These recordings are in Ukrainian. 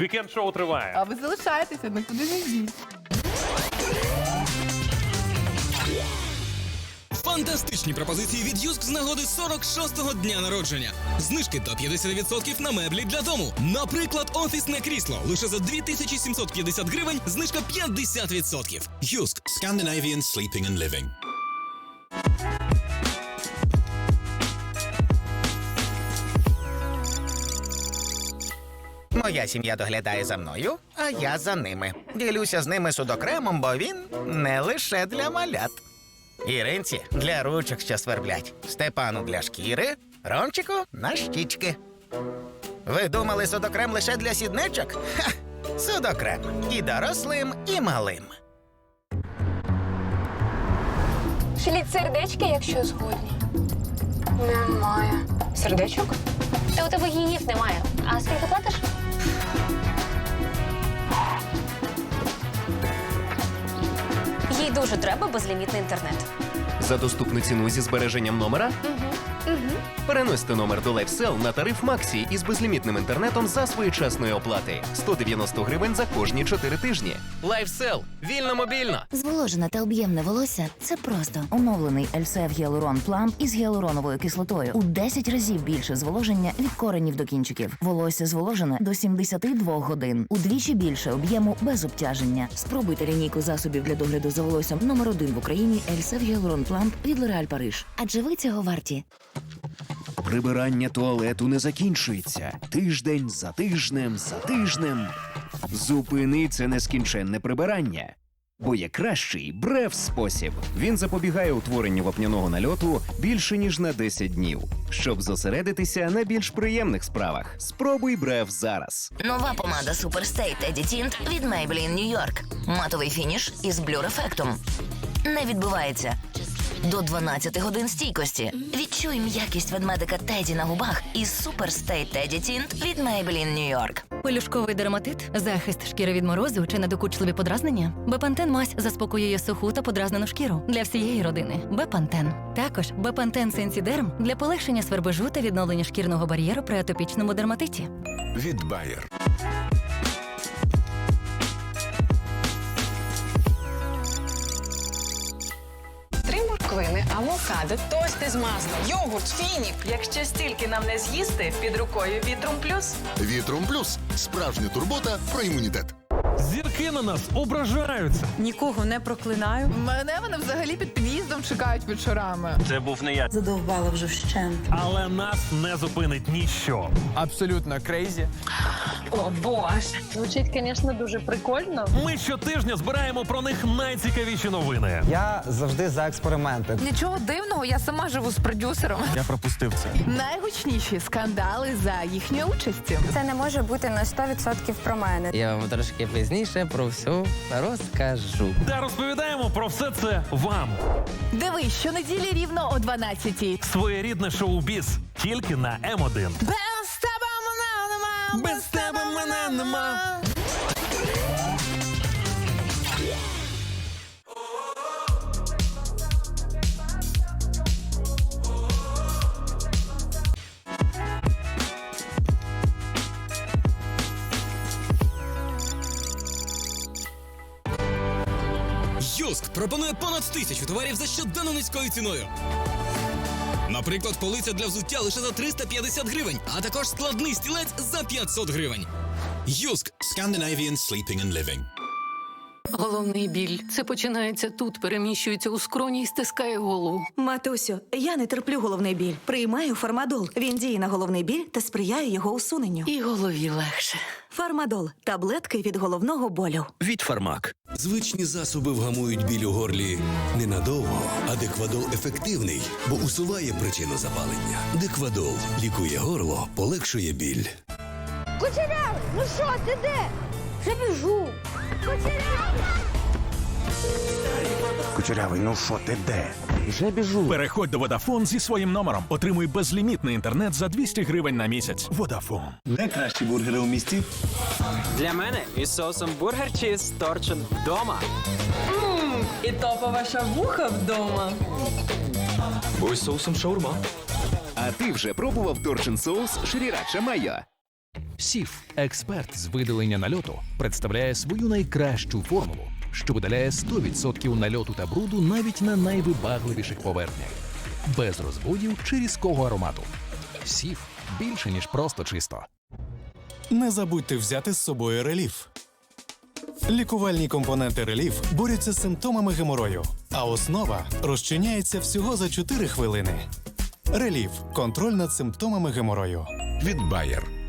Вікенд шоу триває. А ви залишаєтеся, нікуди не йдіть. Фантастичні пропозиції від Юск з нагоди 46-го дня народження. Знижки до 50% на меблі для дому. Наприклад, офісне крісло лише за 2750 гривень, знижка 50%. Юск. Scandinavian Sleeping and Living. Моя сім'я доглядає за мною, а я за ними. Ділюся з ними судокремом, бо він не лише для малят. Іринці для ручок, що сверблять, Степану для шкіри, Ромчику на щічки. Ви думали судокрем лише для сідничок? Ха! Судокрем і дорослим, і малим. Шліть сердечки, якщо згодні. Немає. Сердечок? Та у тебе гіїв немає. А скільки платиш? Їй дуже треба безлімітний інтернет. За доступну ціну зі збереженням номера? Переносьте номер до LifeSell на тариф Максі із безлімітним інтернетом за своєчасної оплати 190 гривень за кожні 4 тижні. LifeSell. вільно мобільно. Зволожене та об'ємне волосся це просто оновлений Ельсев Гіалурон Плам із гіалуроновою кислотою. У 10 разів більше зволоження від коренів до кінчиків. Волосся зволожене до 72 годин. Удвічі більше об'єму без обтяження. Спробуйте лінійку засобів для догляду за волоссям номер один в Україні Ельсев Гіалурон Плам від L'Oréal Париж. Адже ви цього варті. Прибирання туалету не закінчується. Тиждень за тижнем за тижнем. Зупини це нескінченне прибирання. Бо є кращий брев спосіб. Він запобігає утворенню вапняного нальоту більше ніж на 10 днів. Щоб зосередитися на більш приємних справах. Спробуй брев зараз. Нова помада Stay Teddy Tint від Maybelline New York. Матовий фініш із блюр-ефектом. Не відбувається. До 12 годин стійкості. Відчуй м'якість ведмедика Теді на губах із Stay Teddy Tint від Maybelline New York. Пелюшковий дерматит, захист шкіри від морозу чи недокучливі подразнення. Бепантен мазь заспокоює суху та подразнену шкіру для всієї родини. Бепантен. Також Бепантен Сенсідерм для полегшення свербежу та відновлення шкірного бар'єру при атопічному дерматиті. Від Bayer. Три морквини, авокадо, тости з маслом, йогурт, фінік. Якщо стільки нам не з'їсти, під рукою Вітрум Плюс. Вітром Плюс. Справжня турбота про імунітет. Зірки на нас ображаються. Нікого не проклинаю. Мене вони взагалі під під'їздом чекають вечорами. Це був не я. Задовбала вже вщент. Але нас не зупинить ніщо. Абсолютно крейзі. О боже. Звучить, звісно, дуже прикольно. Ми щотижня збираємо про них найцікавіші новини. Я завжди за експерименти. Нічого дивного, я сама живу з продюсером. Я пропустив це. Найгучніші скандали за їхньою участю. Це не може бути на 100% про мене. Я вам трошки пізніше про все розкажу. Та розповідаємо про все це вам. Дивись, щонеділі рівно о 12-й. Своєрідне шоу-біз тільки на М1. Без тебе мене нема. Без тебе мене нема. Пропонує понад тисячу товарів за щоденно низькою ціною. Наприклад, полиця для взуття лише за 350 гривень, а також складний стілець за 500 гривень. Юск Scandinavian Sleeping and Living. Головний біль. Це починається тут, переміщується у скроні і стискає голову. Матусю, я не терплю головний біль. Приймаю фармадол. Він діє на головний біль та сприяє його усуненню. І голові легше. Фармадол таблетки від головного болю. Від Фармак. Звичні засоби вгамують біль у горлі ненадовго, а деквадол ефективний, бо усуває причину запалення. Деквадол лікує горло, полегшує біль. Кучерявий, ну що, ти де? Вже біжу. Кучерявий! Ну що ти де? Вже біжу. Переходь до Vodafone зі своїм номером. Отримуй безлімітний інтернет за 200 гривень на місяць. Vodafone. Найкращі бургери у місті. Для мене із соусом бургер чіз торчин вдома. І топова шавуха вдома. Ось соусом шаурма. А ти вже пробував торчин соус Шрірача Майо? Сіф, експерт з видалення нальоту, представляє свою найкращу формулу, що видаляє 100% нальоту та бруду навіть на найвибагливіших поверхнях, без розводів чи різкого аромату. Сіф більше ніж просто чисто. Не забудьте взяти з собою реліф. Лікувальні компоненти реліф борються з симптомами геморою, а основа розчиняється всього за 4 хвилини. Реліф контроль над симптомами геморою. Від Bayer.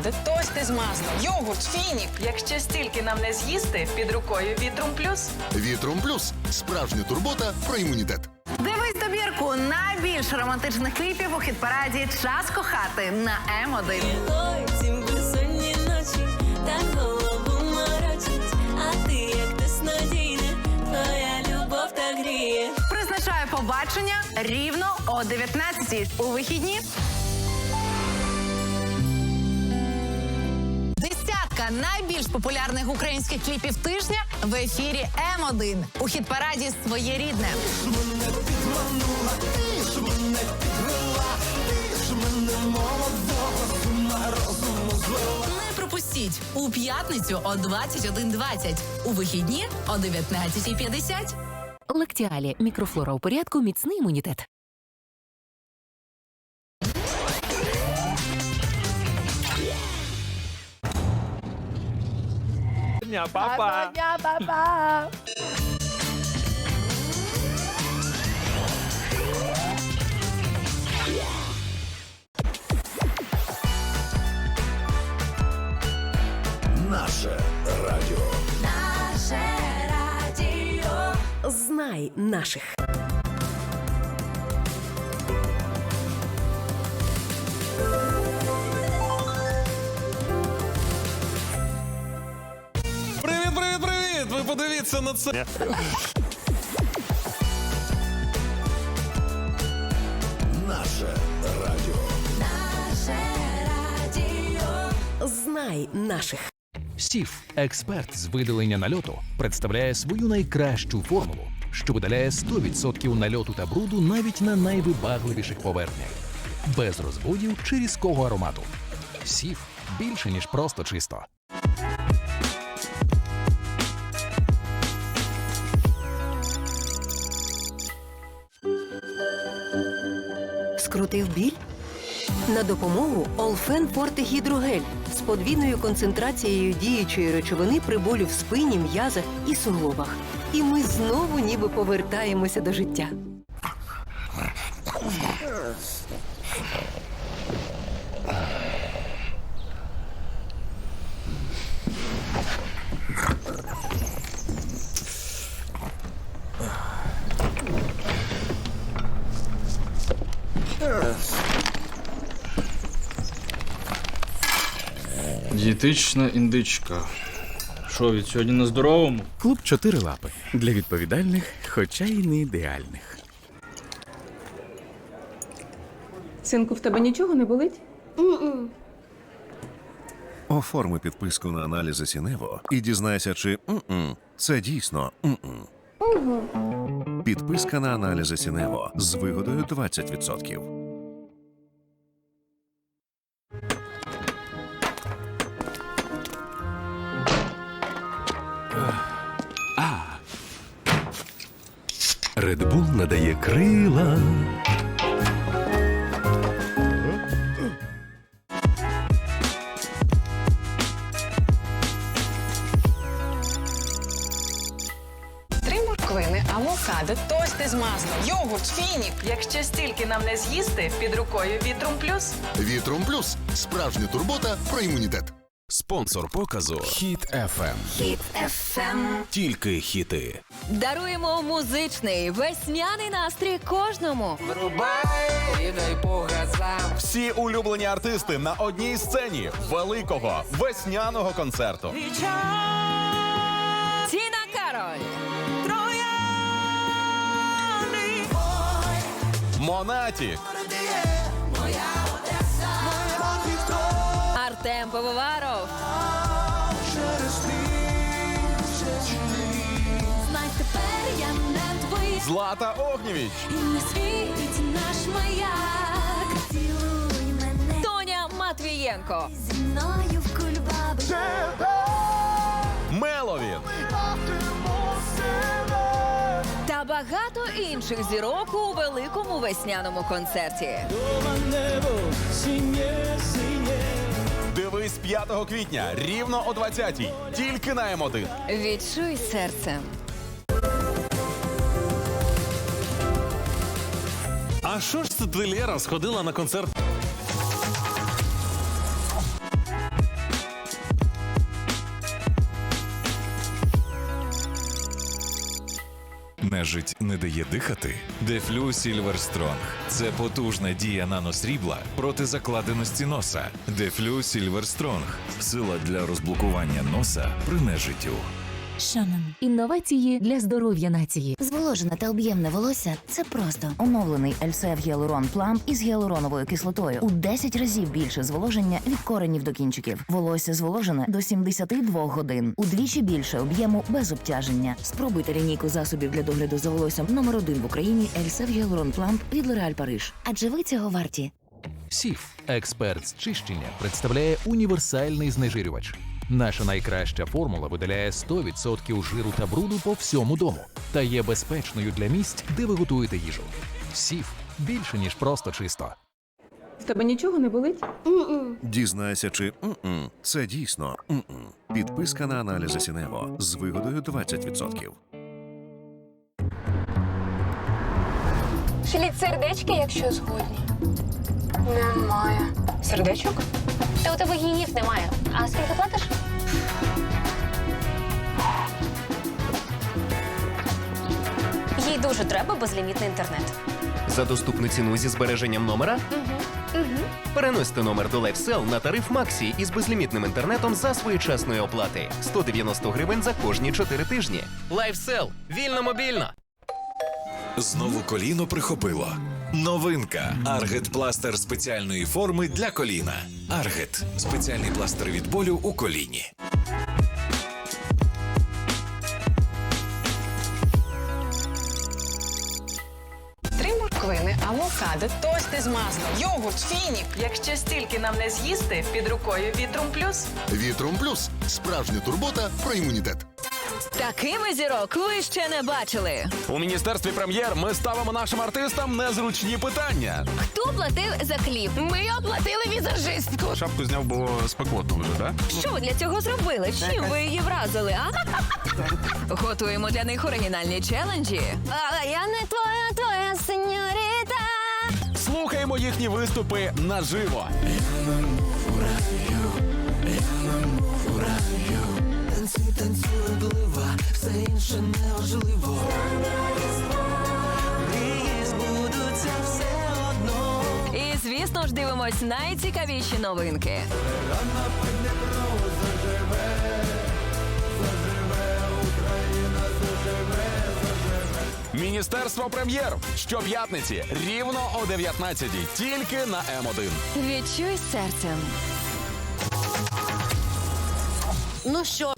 Авокадо, тости з маслом, йогурт, фінік. Якщо стільки нам не з'їсти, під рукою вітрум плюс. Вітром плюс справжня турбота про імунітет. Дивись добірку найбільш романтичних кліпів у хіт-параді Час кохати на М1. Призначаю побачення рівно о 19 у вихідні. Десятка найбільш популярних українських кліпів тижня в ефірі М1 у хіт-параді своє рідне. Не пропустіть у п'ятницю о 21.20, у вихідні о 19.50. Лактіалі. Мікрофлора у порядку, міцний імунітет. Дня, папа. Па-па. Наше радіо. Знай наших. Ви на це. Наше радіо. Наше радіо. Знай наших. Сіф, експерт з видалення нальоту, представляє свою найкращу формулу, що видаляє 100% нальоту та бруду навіть на найвибагливіших поверхнях, без розводів чи різкого аромату. Сіф більше ніж просто чисто. Скрутив біль? На допомогу Олфен Форте Гідрогель з подвійною концентрацією діючої речовини при болю в спині, м'язах і суглобах. І ми знову ніби повертаємося до життя. Дієтична індичка. Що, від сьогодні на здоровому? Клуб чотири лапи для відповідальних, хоча й не ідеальних. Синку, в тебе нічого не болить? Оформи підписку на аналізи Сінево і дізнайся, чи м-м, це дійсно м-м. Підписка на аналізи Сінево з вигодою 20%. Red Bull надає крила. Три морквини, авокадо, тости з маслом, йогурт, фінік. Якщо стільки нам не з'їсти, під рукою вітрум плюс. Вітром плюс справжня турбота про імунітет. Спонсор показу Хіт FM. Хіт ФМ. Тільки хіти. Даруємо музичний весняний настрій кожному. Всі улюблені артисти на одній сцені великого весняного концерту. Тіна Кароль. Монаті, Артем Пивоваров. Знай тепер я не Злата Огнєвіч. Не світить наш маяк. Цілуй мене Тоня Матвієнко. зі мною в кульбаби. Меловін. Та багато інших зірок у великому весняному концерті. Дивись 5 квітня рівно о 20-й. Тільки на М1. Відчуй серце. А що ж це ти, Лєра, сходила на концерт? Нежить не дає дихати. Дефлю Сільверстронг це потужна дія наносрібла проти закладеності носа. Дефлю Сільверстронг сила для розблокування носа при нежиттю. Шанан. Інновації для здоров'я нації. Зволожене та об'ємне волосся це просто оновлений Ельсев Гіалурон Плам із гіалуроновою кислотою. У 10 разів більше зволоження від коренів до кінчиків. Волосся зволожене до 72 годин. Удвічі більше об'єму без обтяження. Спробуйте лінійку засобів для догляду за волоссям номер один в Україні Ельсев Гіалурон Плам від L'Oréal Париж. Адже ви цього варті. Сіф, експерт з чищення, представляє універсальний знежирювач. Наша найкраща формула видаляє 100% жиру та бруду по всьому дому та є безпечною для місць, де ви готуєте їжу. Сіф більше ніж просто чисто. З тебе нічого не болить? Дізнайся, чи м-м, це дійсно м-м. Підписка на аналізи Сінево з вигодою 20%. Шліть сердечки, якщо згодні. Немає. Сердечок? Та у тебе гіїв немає. А скільки платиш? Їй дуже треба безлімітний інтернет. За доступну ціну зі збереженням номера переносьте номер до LifeSell на тариф Максі із безлімітним інтернетом за своєчасної оплати 190 гривень за кожні 4 тижні. LifeSell. вільно мобільно. Знову коліно прихопило. Новинка Аргет пластир спеціальної форми для коліна. Аргет спеціальний пластир від болю у коліні. Три морквини, авокадо, тости з маслом, йогурт, фінік. Якщо стільки нам не з'їсти, під рукою Вітрум Плюс. Вітром плюс справжня турбота про імунітет. Такими зірок ви ще не бачили. У міністерстві прем'єр ми ставимо нашим артистам незручні питання. Хто платив за кліп? Ми оплатили візажистку. Шапку зняв, бо спекотно вже, так? Що ви для цього зробили? Чим ви її вразили, а? Готуємо для них оригінальні челенджі. А я не твоя, твоя сеньоріта. Слухаємо їхні виступи наживо. Мрії збудуться все одно. І звісно ж дивимось найцікавіші новинки. Міністерство прем'єр щоп'ятниці рівно о 19-й. Тільки на М1. Відчуй серцем. Ну що?